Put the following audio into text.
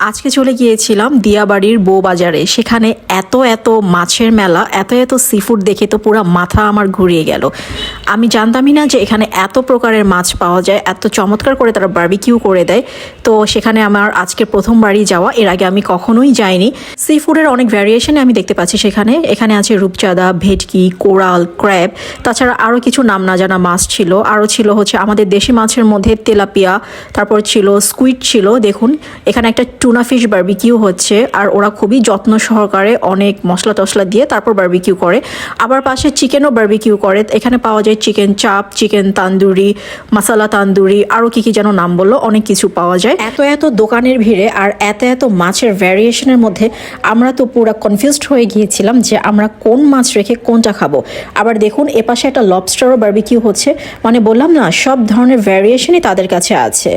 আজকে চলে গিয়েছিলাম দিয়াবাড়ির বউ বাজারে সেখানে এত এত মাছের মেলা, এত এত সিফুড দেখে তো পুরো মাথা আমার ঘুরিয়ে গেল। আমি জানতামই না যে এখানে এত প্রকারের মাছ পাওয়া যায়, এত চমৎকার করে তারা বার্বিকিউ করে দেয়। তো সেখানে আমার আজকে প্রথমবারই যাওয়া, এর আগে আমি কখনোই যাইনি। সি ফুডের অনেক ভ্যারিয়েশনে আমি দেখতে পাচ্ছি সেখানে। এখানে আছে রূপচাঁদা, ভেটকি, কোরাল ক্র্যাব তাছাড়া আরও কিছু নাম না জানা মাছ ছিল। আরও ছিল হচ্ছে আমাদের দেশি মাছের মধ্যে তেলাপিয়া, তারপর ছিল স্কুইড ছিল, দেখুন। এখানে একটা টুনা ফিশ বার্বিকিউ হচ্ছে, আর ওরা খুবই যত্ন সহকারে অনেক মশলা টশলা দিয়ে তারপর বার্বিকিউ করে। আবার পাশে চিকেনও বার্বিকিউ করে। এখানে পাওয়া যায় চিকেন চাপ, চিকেন তান্দুরি, মশালা তান্দুরি, আরও কি কি যেন নাম বলল, অনেক কিছু পাওয়া যায়। এত এত দোকানের ভিড়ে আর এত এত মাছের ভ্যারিয়েশনের মধ্যে আমরা তো পুরো কনফিউজড হয়ে গিয়েছিলাম যে আমরা কোন মাছ রেখে কোনটা খাব। আবার দেখুন এপাশে একটা লবস্টারও বার্বিকিউ হচ্ছে। মানে বললাম না, সব ধরনের ভ্যারিয়েশনই তাদের কাছে আছে।